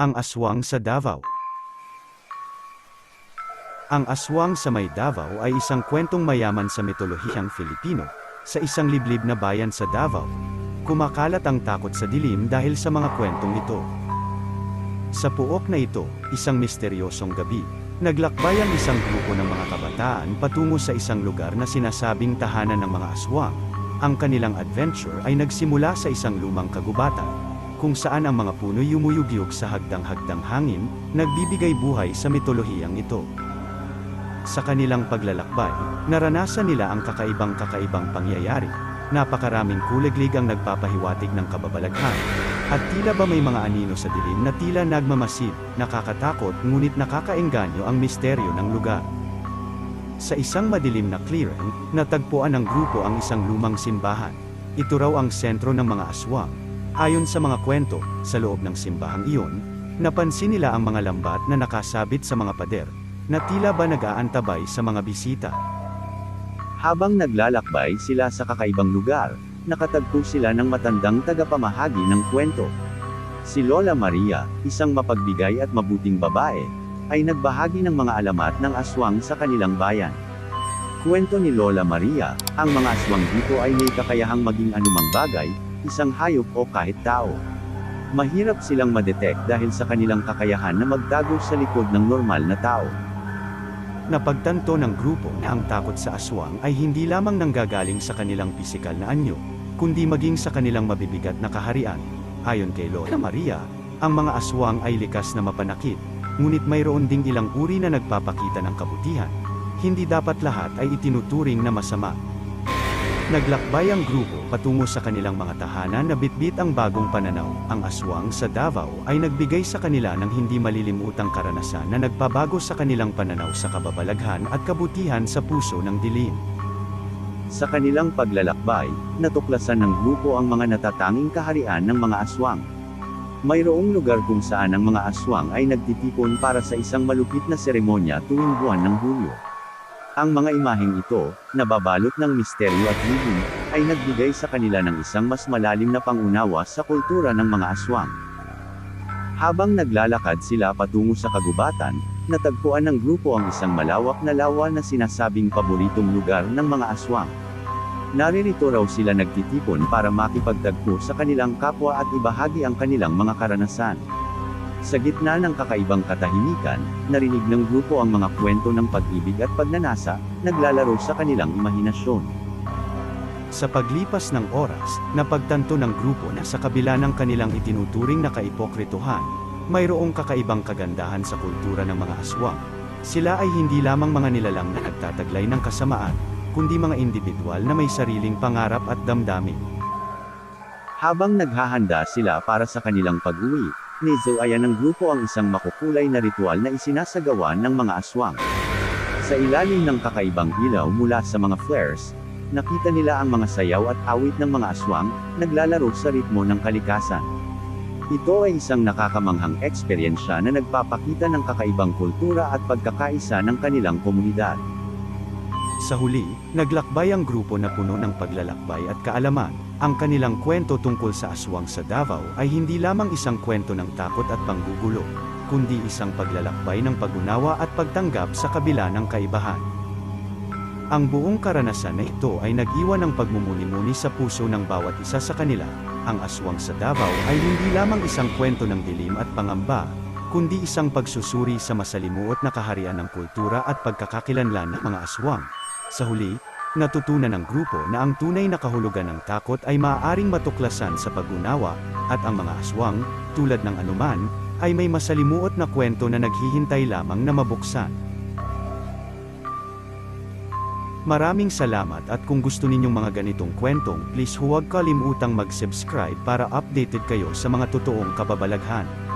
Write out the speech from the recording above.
Ang aswang sa Davao Ang aswang sa may Davao ay isang kwentong mayaman sa mitolohiyang Filipino, sa isang liblib na bayan sa Davao. Kumakalat ang takot sa dilim dahil sa mga kwentong ito. Sa puok na ito, isang misteryosong gabi, naglakbay ang isang grupo ng mga kabataan patungo sa isang lugar na sinasabing tahanan ng mga aswang. Ang kanilang adventure ay nagsimula sa isang lumang kagubatan, kung saan ang mga puno'y yumuyugyug sa hagdang-hagdang hangin, nagbibigay buhay sa mitolohiyang ito. Sa kanilang paglalakbay, naranasan nila ang kakaibang-kakaibang pangyayari. Napakaraming kuliglig ang nagpapahiwatig ng kababalaghan. At tila ba may mga anino sa dilim na tila nagmamasid, nakakatakot ngunit nakakaengganyo ang misteryo ng lugar. Sa isang madilim na clearing, natagpuan ng grupo ang isang lumang simbahan. Ito raw ang sentro ng mga aswang. Ayon sa mga kwento, sa loob ng simbahang iyon, napansin nila ang mga lambat na nakasabit sa mga pader, na tila ba nag-aantabay sa mga bisita. Habang naglalakbay sila sa kakaibang lugar, nakatagpo sila ng matandang tagapamahagi ng kwento. Si Lola Maria, isang mapagbigay at mabuting babae, ay nagbahagi ng mga alamat ng aswang sa kanilang bayan. Kwento ni Lola Maria, ang mga aswang dito ay may kakayahang maging anumang bagay, isang hayop o kahit tao. Mahirap silang madetect dahil sa kanilang kakayahan na magtago sa likod ng normal na tao. Napagtanto ng grupo na ang takot sa aswang ay hindi lamang nanggagaling sa kanilang pisikal na anyo, kundi maging sa kanilang mabibigat na kaharian. Ayon kay Lola Maria, ang mga aswang ay likas na mapanakit, ngunit mayroon ding ilang uri na nagpapakita ng kabutihan. Hindi dapat lahat ay itinuturing na masama. Naglakbay ang grupo patungo sa kanilang mga tahanan na bitbit ang bagong pananaw. Ang aswang sa Davao ay nagbigay sa kanila ng hindi malilimutang karanasan na nagpabago sa kanilang pananaw sa kababalaghan at kabutihan sa puso ng dilim. Sa kanilang paglalakbay, natuklasan ng grupo ang mga natatanging kaharian ng mga aswang. Mayroong lugar kung saan ang mga aswang ay nagtitipon para sa isang malupit na seremonya tuwing buwan ng Hulyo. Ang mga imaheng ito, nababalot ng misteryo at lihim, ay nagbigay sa kanila ng isang mas malalim na pangunawa sa kultura ng mga aswang. Habang naglalakad sila patungo sa kagubatan, natagpuan ng grupo ang isang malawak na lawa na sinasabing paboritong lugar ng mga aswang. Naririto raw sila nagtitipon para makipagtagpo sa kanilang kapwa at ibahagi ang kanilang mga karanasan. Sa gitna ng kakaibang katahimikan, narinig ng grupo ang mga kwento ng pag-ibig at pagnanasa, naglalaro sa kanilang imahinasyon. Sa paglipas ng oras, napagtanto ng grupo na sa kabila ng kanilang itinuturing na kaipokrituhan, mayroong kakaibang kagandahan sa kultura ng mga aswang. Sila ay hindi lamang mga nilalang na nagtataglay ng kasamaan, kundi mga individual na may sariling pangarap at damdamin. Habang naghahanda sila para sa kanilang pag-uwi, nizoayan ng grupo ang isang makukulay na ritual na isinasagawa ng mga aswang. Sa ilalim ng kakaibang ilaw mula sa mga flares, nakita nila ang mga sayaw at awit ng mga aswang, naglalaro sa ritmo ng kalikasan. Ito ay isang nakakamanghang eksperyensya na nagpapakita ng kakaibang kultura at pagkakaisa ng kanilang komunidad. Sa huli, naglakbay ang grupo na puno ng paglalakbay at kaalaman. Ang kanilang kwento tungkol sa aswang sa Davao ay hindi lamang isang kwento ng takot at panggugulo, kundi isang paglalakbay ng pagunawa at pagtanggap sa kabila ng kaibahan. Ang buong karanasan na ito ay nag-iwan ng pagmumuni-muni sa puso ng bawat isa sa kanila. Ang aswang sa Davao ay hindi lamang isang kwento ng dilim at pangamba, kundi isang pagsusuri sa masalimuot na kaharian ng kultura at pagkakakilanlan ng mga aswang. Sa huli, natutunan ng grupo na ang tunay na kahulugan ng takot ay maaaring matuklasan sa pag-unawa, at ang mga aswang, tulad ng anuman, ay may masalimuot na kwento na naghihintay lamang na mabuksan. Maraming salamat at kung gusto ninyong mga ganitong kwentong, please huwag kalimutang mag-subscribe para updated kayo sa mga totoong kababalaghan.